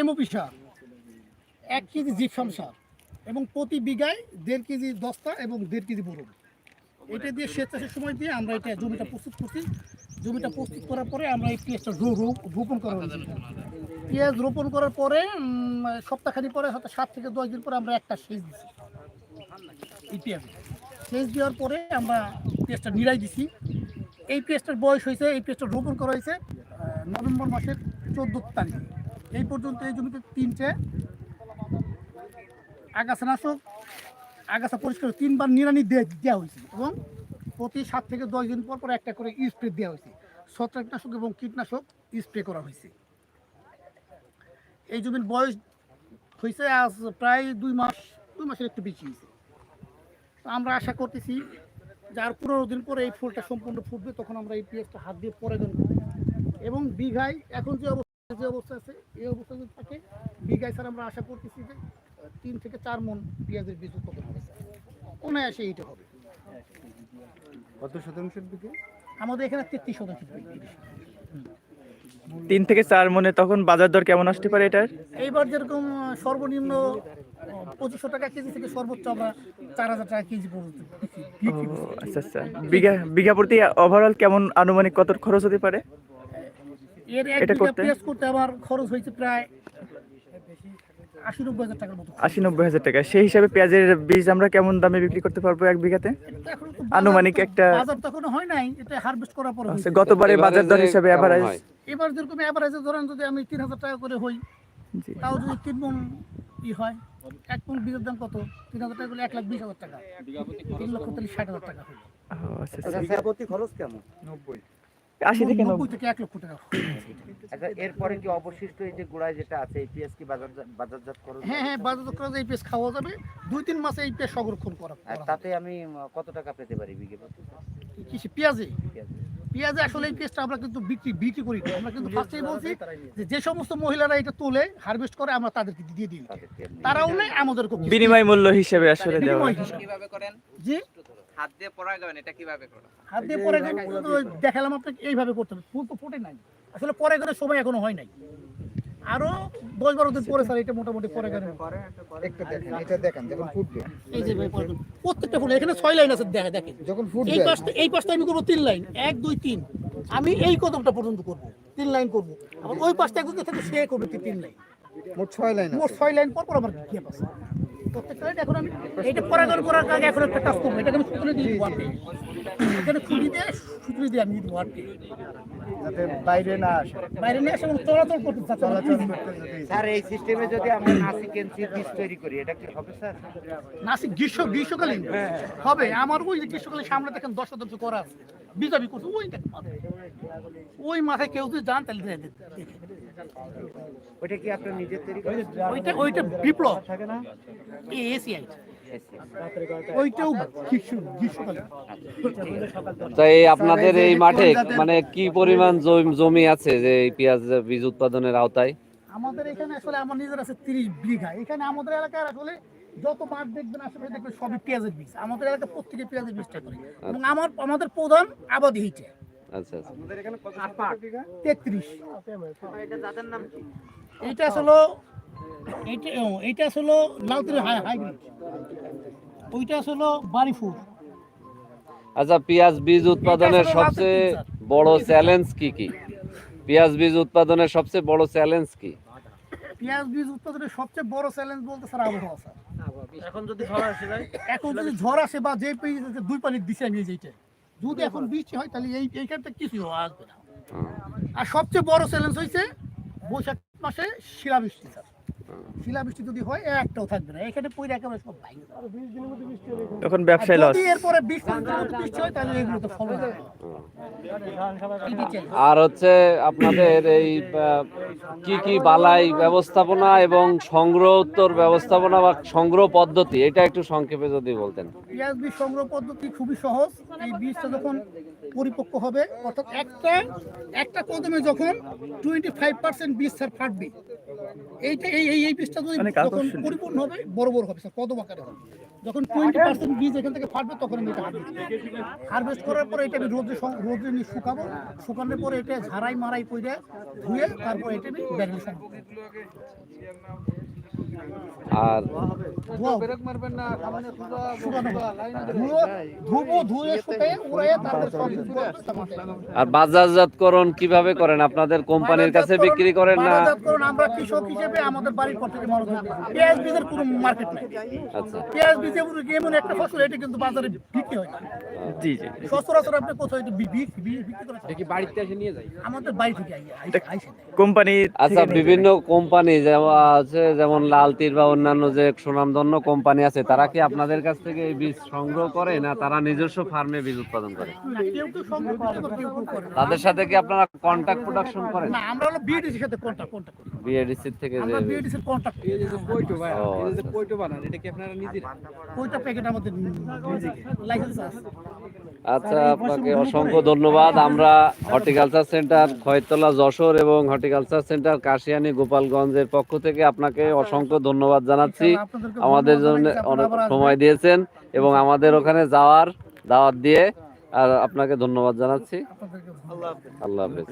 MOP সার। এক KG gypsum সার। এবং প্রতি বিঘায় দেড় কেজি দস্তা এবং দেড় কেজি বোরন। এটা দিয়ে সেচ চাষের সময় দিয়ে আমরা এটা জমিটা প্রস্তুত করছি। জমিটা প্রস্তুত করার পরে আমরা এই পেঁয়াজটা রোপণ করা হয়েছে পেঁয়াজ রোপণ করার পরে সপ্তাহখানি পরে, হয়তো সাত থেকে দশ দিন পরে আমরা একটা সেচ দিচ্ছি এই পেঁয়াজে। সেচ দেওয়ার পরে আমরা পেঁয়াজটা নিড়াই দিছি। এই পেঁয়াজটার বয়স হয়েছে, এই পেঁয়াজটা রোপণ করা হয়েছে নভেম্বর মাসের চোদ্দ তারিখে। এই পর্যন্ত এই জমিতে তিনটে আগাছানাশক আগাছা পরিষ্কার তিনবার নিড়ানি দে- দেওয়া হয়েছে এবং প্রতি সাত থেকে দশ দিন পর পর একটা করে স্প্রে দেওয়া হয়েছে। ছত্রাকনাশক এবং কীটনাশক স্প্রে করা হয়েছে। এই জমির বয়স হয়েছে আজ প্রায় দুই মাস দুই মাসের একটু বেশি হয়েছে। তো আমরা আশা করতেছি যে আর পনেরো দিন পরে এই ফুলটা সম্পূর্ণ ফুটবে, তখন আমরা এই পেঁয়াজটা হাত দিয়ে পরে এবং বিঘায় এখন যে যে অবস্থা আছে এই অবস্থা যদি থাকে বিঘায় স্যার আমরা আশা করতেছি যে তিন থেকে চার মন পেঁয়াজের বীজ উৎপাদন হবে। অনায়াসে এইটা হবে। কত শতাংশের দিকে? আমাদের এখানে তেত্রিশ শতাংশ তিন থেকে চার মনে তখন বাজার দর কেমন আসতে পারে এটার? এইবার যেরকম সর্বনিম্ন পঁচিশশো টাকা কেজি থেকে সর্বোচ্চ আমরা চার হাজার টাকা কেজি পর্যন্ত। আচ্ছা আচ্ছা। বিঘা বিঘা প্রতি ওভারঅল কেমন আনুমানিক কত খরচ হতে পারে? এর এক বিঘা করতে? পেঁয়াজ করতে আমার খরচ হয়েছে প্রায় আশি নব্বই হাজার টাকার মতো আশি নব্বই হাজার টাকা। সেই হিসাবে পেঁয়াজের বীজ আমরা কেমন দামে বিক্রি করতে পারব এক বিঘাতে? আনুমানিক একটা- বাজার তখন হয় নাই এটা হারভেস্ট করার পর আচ্ছা, গতবারে বাজার দর হিসাবে হয়? এবার যেরকম অ্যাভারেজে ধরেন যদি আমি তিন হাজার টাকা করে হই জি। তাও যদি তিন মন ই হয় এক মন বীজের দাম কত? তিন হাজার টাকা করলে এক লাখ বিশ হাজার টাকা। তিন লক্ষ তাহলে ষাট হাজার টাকা হলো। ও, আচ্ছা আচ্ছা। প্রতি খরচ কেমন? নব্বই। আশি থেকে নব্বই থেকে এক লক্ষ টাকা। আচ্ছা এরপরে কি অবশিষ্ট এই যে গোড়ায় যেটা আছে এই পেঁয়াজ কি বাজারজাত করো হ্যাঁ হ্যাঁ বাজার করা এই পেঁয়াজ খাওয়া যাবে। দুই তিন মাসে এই পেঁয়াজ সংরক্ষণ করা আর তাতে আমি কত টাকা পেতে পারি বিঘে প্রতি? হবে। পেঁয়াজে? পেঁয়াজে? আসলে এই পেঁয়াজটা আমরা কিন্তু বিক্রি বিক্রি করি আমরা কিন্তু ফার্স্টেই বলছি যে যে সমস্ত মহিলারা এটা তোলে হারভেস্ট করে আমরা তাদেরকে দিয়ে দিই। তারাও নেই আমাদেরকে বিনিময় মূল্য হিসেবে আসলে দেওয়া হয়। কীভাবে করেন? জি? হাত দিয়ে পরাগায়ন এটা কীভাবে করেন হাত দিয়ে পরে দেখালাম আপনাকে এইভাবে করতে হবে। ফুল তো ফোটে নাই। আসলে পরে গেলে সময় এখনও হয় নাই। আরও দশ বারো দিন পরে স্যার এটা মোটামুটি পরে গেলে একটু দেখেন এটা দেখেন যখন ফুটবে। এই যে ভাই প্রত্যেকটা ফুল এখানে ছয় লাইন আছে দেখে দেখেন। যখন এই ফুটবে পাশটা এই পাশটা আমি করব তিন লাইন। এক দুই তিন। আমি এই কদমটা পর্যন্ত করব তিন লাইন করব। আবার ওই পাশটা একজন থাকে সে করবে তিন- তিন লাইন। মোট ছয় লাইন মোট ছয় লাইন পর পর আমার গ্যাপ আছে প্রত্যেকটা লাইন এখন আমি এইটা পরাগণ করার আগে এখন একটা কাজ করব এটাকে আমি সুতলে দিয়ে দিব ওয়ার্ডে এখানে খুঁটি দিয়ে সুতলে দিয়ে আমি দিব ওয়ার্ডে যাতে বাইরে না আসে। বাইরে নিয়ে আসে এবং চলাচল করতে চলাচল স্যার এই সিস্টেমে যদি আমরা নাসি কেনসি বীজ তৈরি করি এটা কি হবে স্যার? নাসিক গ্রীষ্ম গ্রীষ্মকালীন হবে। আমার ওই যে গ্রীষ্মকালীন সামনে দেখেন দশ শতাংশ করা আছে। বিজাবি করছে। ওই ওই মাথায় কেউ যদি যান তাহলে। ওইটা কি আপনার নিজের তৈরি ওইটা ওইটা বিপ্লব। গ্রীষ্ম তাই আপনাদের এই মাঠে মানে কি পরিমাণ জমি- জমি আছে যে এই পেঁয়াজ বীজ উৎপাদনের আওতায়? আমাদের এখানে আসলে আমার নিজের আছে তিরিশ বিঘা। এখানে আমাদের এলাকায় আসলে যত মাঠ দেখবেন আশেপাশে দেখবেন সবই পেঁয়াজের বীজ। আমাদের এলাকায় প্রত্যেকে পেঁয়াজের বীজটা করে। এবং আমার আমাদের প্রধান আবাদি হিটে। আচ্ছা আচ্ছা। তেত্রিশ। এটা যাদের নাম কি? এইটা আসলে এইটা ও, এইটা আসলে লাউতির হাইব্রিড। ওইটা আসলে বাড়িফুল আচ্ছা পেঁয়াজ বীজ উৎপাদনের সবচেয়ে বড় চ্যালেঞ্জ কি কি? পেঁয়াজ বীজ উৎপাদনের সবচেয়ে বড় চ্যালেঞ্জ কি? পেঁয়াজ বীজ উৎপাদনের সবচেয়ে বড় চ্যালেঞ্জ বলতে স্যার আবহাওয়া স্যার। এখন যদি ঝড় আসে এখন যদি ঝড় আসে বা যে দুই পানির দিছে আমি এই যেটা যদি এখন বৃষ্টি হয় তাহলে এই এইখানটা কিছু আসবে না। আর সবচেয়ে বড় চ্যালেঞ্জ হয়েছে বৈশাখ মাসে শিলাবৃষ্টি স্যার। শিলাবৃষ্টি যদি হয় একটাও থাকবে না। এখানে পরে একেবারে সব তখন ব্যবসায় লস এরপরে বৃষ্টি হয় তাহলে এগুলো তো challenge। আর হচ্ছে আপনাদের এই কি কি বালাই ব্যবস্থাপনা এবং সংগ্রহ উত্তর ব্যবস্থাপনা বা সংগ্রহ পদ্ধতি এটা একটু সংক্ষেপে যদি বলতেন। পেঁয়াজ বীজ সংগ্রহ পদ্ধতি খুবই সহজ। এই বীজটা যখন পরিপক্ক হবে অর্থাৎ একটা একটা কদমে যখন টোয়েন্টি ফাইভ পার্সেন্ট বীজ স্যার ফাটবে এইটা এই এই এই বীজটা যদি যখন পরিপূর্ণ হবে বড় বড় হবে স্যার কদম আকারে হবে। যখন টোয়েন্টি পার্সেন্ট বীজ এখান থেকে ফাটবে তখন আমি এটা হারভেস্ট হারভেস্ট করার পরে এটা আমি রোদে রোদে নিয়ে শুকাবো। শুকানোর পরে এটা ঝাড়াই মারাই করে ধুয়ে তারপর এটা আমি ব্যারেল। আর আর বাজারজাতকরণ কীভাবে করেন? আপনাদের কোম্পানির কাছে বিক্রি করেন না? আমরা কৃষক হিসেবে আমাদের বাড়ির পর থেকে পেঁয়াজ বীজের কোনো মার্কেট নাই। আচ্ছা। পেঁয়াজ বীজ এমন একটা ফসল এটা কিন্তু বাজারে বিক্রি হয় না। জি জি। সচরাচর আপনি কোথাও এটা বিক্রি করেন কি বাড়িতে এসে নিয়ে যায়? আমাদের বাড়ি থেকে। কোম্পানি আচ্ছা বিভিন্ন কোম্পানি যেমন আছে যেমন লাল তীর বা অন্যান্য যে সুনামধন্য কোম্পানি আছে তারা কি আপনাদের কাছ থেকে এই বীজ সংগ্রহ করে না তারা নিজস্ব ফার্মে বীজ উৎপাদন করে। তাদের সাথে কি আপনারা কন্টাক্ট প্রোডাকশন করেন? না, আমরা হলো বিএডিসির সাথে কন্টাক্ট কন্টাক্ট করি। বিএডিসি থেকে যে আমরা বিএডিসির কন্টাক্ট করি। ও, ওইটা প্যাকেট আমাদের লাইসেন্স আছে। আচ্ছা আপনাকে অসংখ্য ধন্যবাদ। আমরা হর্টিকালচার সেন্টার খয়তলা যশোর এবং হর্টিকালচার সেন্টার কাশিয়ানী গোপালগঞ্জের পক্ষ থেকে আপনাকে অসংখ্য ধন্যবাদ জানাচ্ছি। আমাদের জন্য অনেক সময় দিয়েছেন এবং আমাদের ওখানে যাওয়ার দাওয়াত দিয়ে আর আপনাকে ধন্যবাদ জানাচ্ছি। আল্লাহ হাফেজ।